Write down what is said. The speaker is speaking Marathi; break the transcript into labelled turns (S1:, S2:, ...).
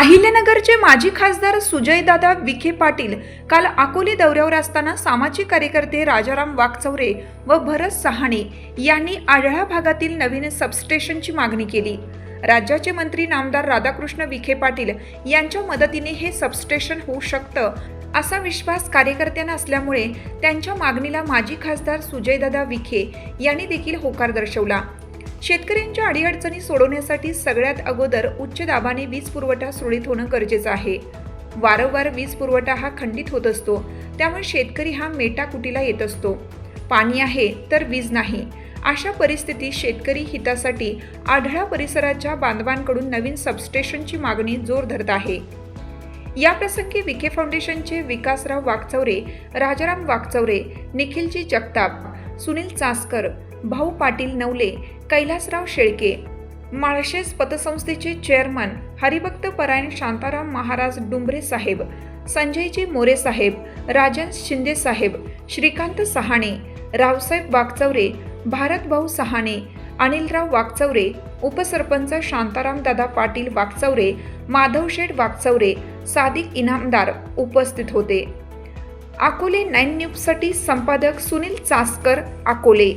S1: अहिल्यानगरचे माजी खासदार सुजयदादा विखे पाटील काल अकोले दौऱ्यावर असताना सामाजिक कार्यकर्ते राजाराम वाकचौरे व भरत सहाणे यांनी आढळा भागातील नवीन सबस्टेशनची मागणी केली. राज्याचे मंत्री नामदार राधाकृष्ण विखे पाटील यांच्या मदतीने हे सबस्टेशन होऊ शकतं असा विश्वास कार्यकर्त्यांना असल्यामुळे त्यांच्या मागणीला माजी खासदार सुजयदादा विखे यांनी देखील होकार दर्शवला. शेतकऱ्यांच्या अडीअडचणी सोडवण्यासाठी सगळ्यात अगोदर उच्च दाबाने वीज पुरवठा सुरळीत होणं गरजेचं आहे. वारंवार वीज पुरवठा हा खंडित होत असतो त्यामुळे शेतकरी हा मेटाकुटीला येत असतो. पाणी आहे तर वीज नाही. अशा परिस्थितीत शेतकरी हितासाठी आढळा परिसराच्या बांधवांकडून नवीन सबस्टेशनची मागणी जोर धरत आहे. या प्रसंगी विखे फाउंडेशनचे विकासराव वाकचौरे राजाराम वाकचौरे निखिलजी जगताप सुनील चासकर भाऊ पाटील नवले कैलासराव शेळके माळशेज पतसंस्थेचे चेअरमन हरिभक्त परायण शांताराम महाराज डुंबरे साहेब संजयजी मोरे साहेब राजन शिंदे साहेब श्रीकांत सहाणे रावसाहेब वाकचौरे भारतभाऊ सहाणे अनिलराव वाकचौरे उपसरपंच शांताराम दादा पाटील वाकचौरे माधवशेठ वाकचौरे सादिक इनामदार उपस्थित होते. अकोले नाईन न्यूजसाठी संपादक सुनील चासकर अकोले.